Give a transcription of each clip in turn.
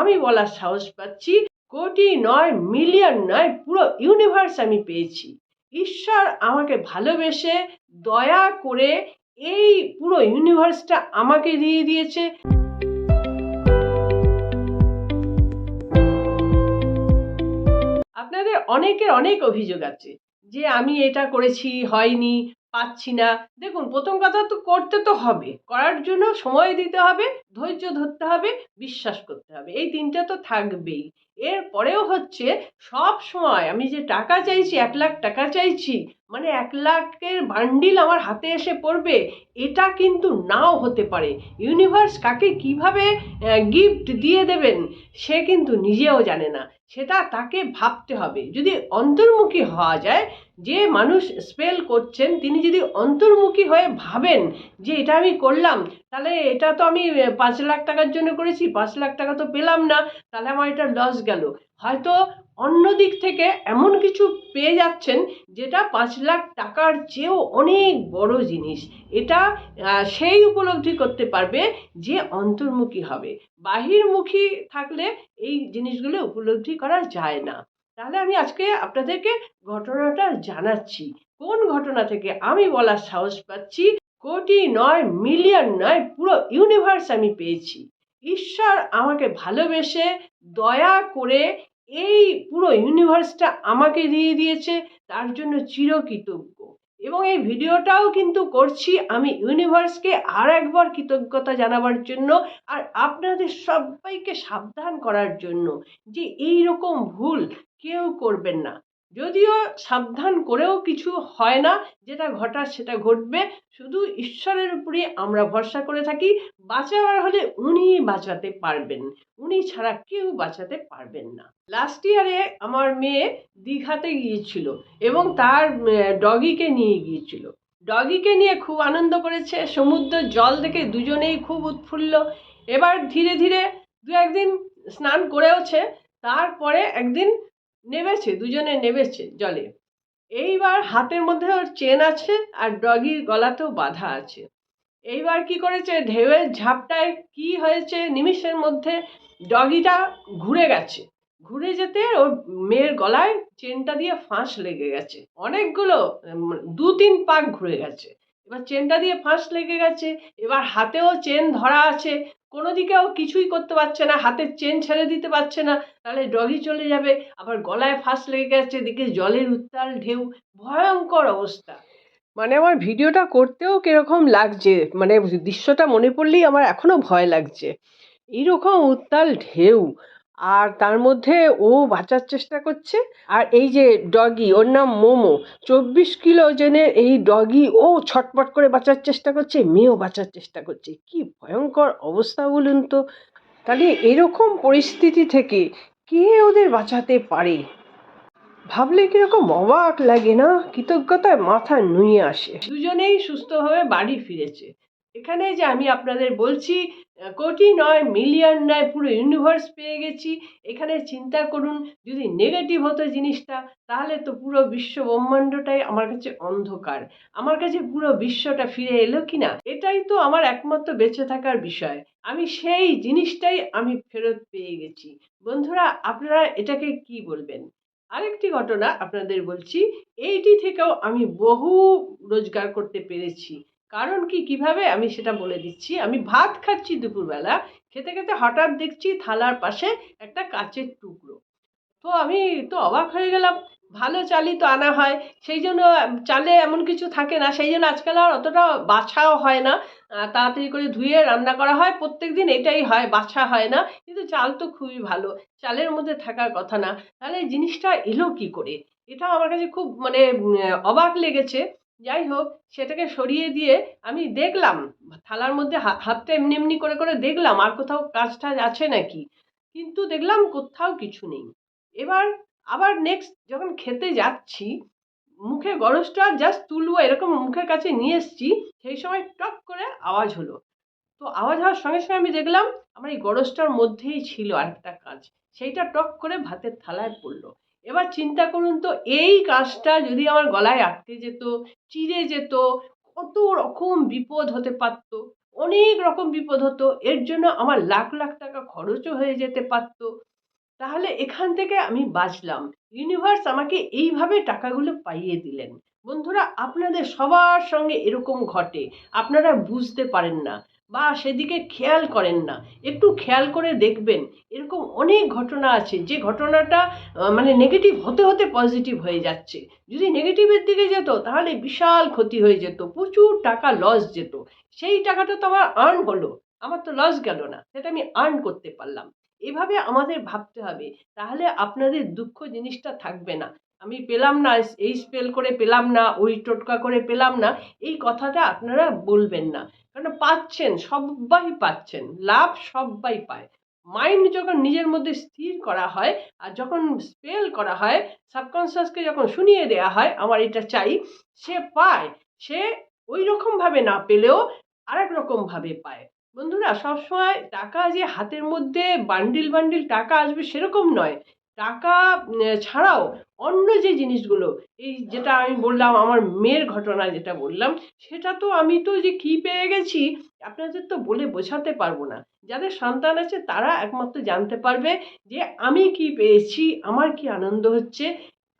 আমি বলার সাহস পাচ্ছি, কোটি নয়, মিলিয়ন নয়, পুরো ইউনিভার্স আমি পেয়েছি। ঈশ্বর আমাকে ভালোবেসে দয়া করে এই পুরো ইউনিভার্সটা আমাকে দিয়ে দিয়েছে। আপনাদের অনেকের অনেক অভিযোগ আছে যে আমি এটা করেছি, হয়নি পাচ্ছি না। দেখুন, প্রথম কথা তো করতে তো হবে। করার জন্য সময় দিতে হবে, ধৈর্য ধরতে হবে, বিশ্বাস করতে হবে। এই তিনটা তো থাকবেই। এর পরেও হচ্ছে সব সময় আমি যে টাকা চাইছি, এক লাখ টাকা চাইছি মানে এক লাখের বান্ডিল আমার হাতে এসে পড়বে, এটা কিন্তু নাও হতে পারে। ইউনিভার্স কাকে কীভাবে গিফট দিয়ে দেবেন, সে কিন্তু নিজেও জানে না। সেটা তাকে ভাবতে হবে। যদি অন্তর্মুখী হওয়া যায়, যে মানুষ স্পেল করছেন, তিনি যদি অন্তর্মুখী হয়ে ভাবেন যে এটা আমি করলাম, তাহলে এটা তো আমি পাঁচ লাখ টাকার জন্য করেছি, পাঁচ লাখ টাকা তো পেলাম না, তাহলে আমার এটা লস গেল। হয়তো অন্য দিক থেকে এমন কিছু পেয়ে যাচ্ছেন যেটা পাঁচ লাখ টাকার চেয়েও অনেক বড় জিনিস। এটা সেই উপলব্ধি করতে পারবে যে অন্তর্মুখী হবে। বাহিরমুখী থাকলে এই জিনিসগুলো উপলব্ধি করা যায় না। তাহলে আমি আজকে আপনাদেরকে ঘটনাটা জানাচ্ছি। কোন ঘটনা থেকে আমি বলার সাহস পাচ্ছি? কোটি নয়, মিলিয়ন নয়, পুরো ইউনিভার্স আমি পেয়েছি। ঈশ্বর আমাকে ভালোবেসে দয়া করে এই পুরো ইউনিভার্সটা আমাকে দিয়ে দিয়েছে, তার জন্য চিরকৃতজ্ঞ। এবং এই ভিডিওটাও কিন্তু করছি আমি ইউনিভার্সকে আর একবার কৃতজ্ঞতা জানাবার জন্য আর আপনাদের সবাইকে সাবধান করার জন্য যে এই রকম ভুল কেউ করবেন না। যদিও সাবধান করেও কিছু হয় না, যেটা ঘটার সেটা ঘটবে। শুধু ঈশ্বরের উপরই আমরা ভরসা করে থাকি, বাঁচাবার হলে উনি বাঁচাতে পারবেন। উনি ছাড়া কেউ বাঁচাতে পারবেন না। লাস্ট ইয়ারে আমার মেয়ে দীঘাতে গিয়েছিল এবং তার ডগিকে নিয়ে গিয়েছিল। ডগিকে নিয়ে খুব আনন্দ করেছে, সমুদ্র জল দেখে দুজনেই খুব উৎফুল্ল। এবার ধীরে ধীরে দু একদিন স্নান করেওছে, তারপরে একদিন নেমেছে, দুজনে নেমেছে জলে। এইবার হাতের মধ্যে ওর চেন আছে আর ডগির গলাতেও বাঁধা আছে। এইবার কি করেছে? ঢেউয়ের ঝাপটায় কি হয়েছে? নিমিষের মধ্যে ডগিটা ঘুরে গেছে। ঘুরে যেতে ওর মেয়ের গলায় চেনটা দিয়ে ফাঁস লেগে গেছে। অনেকগুলো দু তিন পাক ঘুরে গেছে। এবার চেনটা দিয়ে ফাঁস লেগে গেছে, এবার হাতেও চেন ধরা আছে, কোনো দিকে দিকেও কিছুই করতে পারছে না, হাতের চেন ছেড়ে দিতে পারছে না, তাহলে ডগি চলে যাবে, আবার গলায় ফাঁস লেগে গেছে এদিকে জলের উত্তাল ঢেউ, ভয়ঙ্কর অবস্থা। মানে আমার ভিডিওটা করতেও কীরকম লাগছে মানে দৃশ্যটা মনে পড়লেই আমার এখনও ভয় লাগছে। এইরকম উত্তাল ঢেউ আর তার মধ্যে ও বাঁচার চেষ্টা করছে। আর এই যে ডগি, ওর নাম মোমো, চব্বিশ কিলো ওজনের এই ডগি ও ছটপট করে বাঁচার চেষ্টা করছে, মেয়েও বাঁচার চেষ্টা করছে। কি ভয়ঙ্কর অবস্থা বলুন তো। তাহলে এরকম পরিস্থিতি থেকে কে ওদের বাঁচাতে পারে? ভাবলে কীরকম অবাক লাগে না? কৃতজ্ঞতায় মাথা নুয়ে আসে। দুজনেই সুস্থভাবে বাড়ি ফিরেছে। এখানে যে আমি আপনাদের বলছি কোটি নয়, মিলিয়ন নয়, পুরো ইউনিভার্স পেয়ে গেছি। এখানে চিন্তা করুন, যদি নেগেটিভ হতো জিনিসটা, তাহলে তো পুরো বিশ্ব ব্রহ্মাণ্ডটাই আমার কাছে অন্ধকার। আমার কাছে পুরো বিশ্বটা ফিরে এলো কি না এটাই তো আমার একমাত্র বেঁচে থাকার বিষয়। আমি সেই জিনিসটাই আমি ফেরত পেয়ে গেছি। বন্ধুরা, আপনারা এটাকে কি বলবেন? আরেকটি ঘটনা আপনাদের বলছি, এইটি থেকেও আমি বহু রোজগার করতে পেরেছি। কারণ কি, কীভাবে আমি সেটা বলে দিচ্ছি। আমি ভাত খাচ্ছি দুপুরবেলা, খেতে খেতে হঠাৎ দেখছি থালার পাশে একটা কাচের টুকরো। তো আমি তো অবাক হয়ে গেলাম, ভালো চালই তো আনা হয়, সেই জন্য চালে এমন কিছু থাকে না, সেই জন্য আজকাল আর অতটা বাছাও হয় না। তাড়াতাড়ি করে ধুয়ে রান্না করা হয় প্রত্যেক দিন এটাই হয়, বাছা হয় না, কিন্তু চাল তো খুবই ভালো, চালের মধ্যে থাকার কথা না। তাহলে এই জিনিসটা এলো কি করে? এটা আমার কাছে খুব মানে অবাক লেগেছে। যাই হোক সেটাকে সরিয়ে দিয়ে আমি দেখলাম, থালার মধ্যে হাতটা এমনি এমনি করে করে দেখলাম, আর কোথাও কাজ টাজ আছে নাকি? কিন্তু দেখলাম কোথাও কিছু নেই। এবার আবার নেক্সট যখন খেতে যাচ্ছি, মুখে গরজটা জাস্ট তুলবো এরকম মুখের কাছে নিয়ে এসছি, সেই সময় টক করে আওয়াজ হলো। তো আওয়াজ হওয়ার সঙ্গে সঙ্গে আমি দেখলাম, আমার এই গরজটার মধ্যেই ছিল আরেকটা কাজ, সেইটা টক করে ভাতের থালায় পড়ল। এবার চিন্তা করুন তো, এই কাজটা যদি আমার গলায় আটকে যেত চিড়ে যেত, কত রকম বিপদ হতে পারত, অনেক রকম বিপদ হতো, এর জন্য আমার লাখ লাখ টাকা খরচও হয়ে যেতে পারতো, তাহলে এখান থেকে আমি বাঁচলাম। ইউনিভার্স আমাকে এইভাবে টাকাগুলো পাইয়ে দিলেন। বন্ধুরা, আপনাদের সবার সঙ্গে এরকম ঘটে, আপনারা বুঝতে পারেন না। বা সেদিকে খেয়াল করেন না। একটু খেয়াল করে দেখবেন, এরকম অনেক ঘটনা আছে। যে ঘটনাটা মানে নেগেটিভ হতে হতে পজিটিভ হয়ে যাচ্ছে। যদি নেগেটিভের দিকে যেত, তাহলে বিশাল ক্ষতি হয়ে যেত, প্রচুর টাকা লস যেত। সেই টাকাটা তো আমার আর্ন হলো। আমার তো লস গেল না। সেটা আমি আর্ন করতে পারলাম। এভাবে আমাদের ভাবতে হবে। তাহলে আপনাদের দুঃখ জিনিসটা থাকবে না। আমি পেলাম না, এই স্পেল করে পেলাম না, ওই টোটকা করে পেলাম না, এই কথাটা আপনারা বলবেন না। কারণ পাচ্ছেন সবাই পাচ্ছেন, লাভ সবাই পায়। মাইন্ড যখন নিজের মধ্যে স্থির করা হয় আর যখন স্পেল করা হয় সাবকনসিয়াসকে যখন শুনিয়ে দেওয়া হয়, আমার এটা চাই সে পায়। সে ওই রকমভাবে না পেলেও আরেক রকমভাবে পায়। বন্ধুরা, সবসময় টাকা যে হাতের মধ্যে বান্ডিল বান্ডিল টাকা আসবে সেরকম নয়। টাকা ছাড়াও অন্য যে জিনিসগুলো, এই যেটা আমি বললাম, আমার মেয়ের ঘটনা যেটা বললাম, সেটা তো আমি তো যে কি পেয়ে গেছি, আপনাদের তো বলে বোঝাতে পারব না। যাদের সন্তান আছে, তারা একমাত্র জানতে পারবে যে আমি কি পেয়েছি, আমার কি আনন্দ হচ্ছে,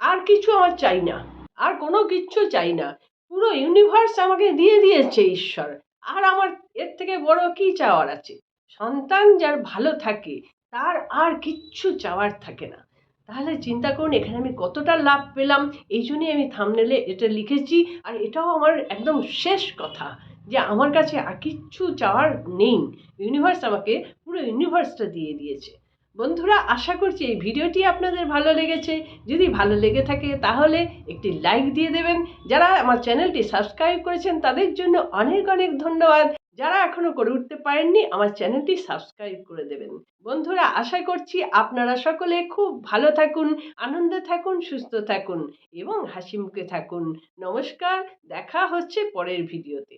আর কিছু আমার চাই না, আর কোনো কিচ্ছু চাই না। পুরো ইউনিভার্স আমাকে দিয়ে দিয়েছে ঈশ্বর, আর আমার এর থেকে বড় কি চাওয়ার আছে? সন্তান যার ভালো থাকে তার আর কিচ্ছু চাওয়ার থাকে না। তাহলে চিন্তা করুন, এখানে আমি কতটা লাভ পেলাম, এই জন্যই আমি থামনেলে এটা লিখেছি। আর এটাও আমার একদম শেষ কথা যে আমার কাছে আর কিচ্ছু চাওয়ার নেই। ইউনিভার্স আমাকে পুরো ইউনিভার্সটা দিয়ে দিয়েছে। বন্ধুরা, আশা করছি এই ভিডিওটি আপনাদের ভালো লেগেছে। যদি ভালো লেগে থাকে, তাহলে একটি লাইক দিয়ে দেবেন। যারা আমার চ্যানেলটি সাবস্ক্রাইব করেছেন, তাদের জন্য অনেক অনেক ধন্যবাদ। যারা এখনও করে উঠতে পারেননি, আমার চ্যানেলটি সাবস্ক্রাইব করে দেবেন। বন্ধুরা, আশা করছি আপনারা সকলে খুব ভালো থাকুন, আনন্দে থাকুন, সুস্থ থাকুন এবং হাসি মুখে থাকুন। নমস্কার, দেখা হচ্ছে পরের ভিডিওতে।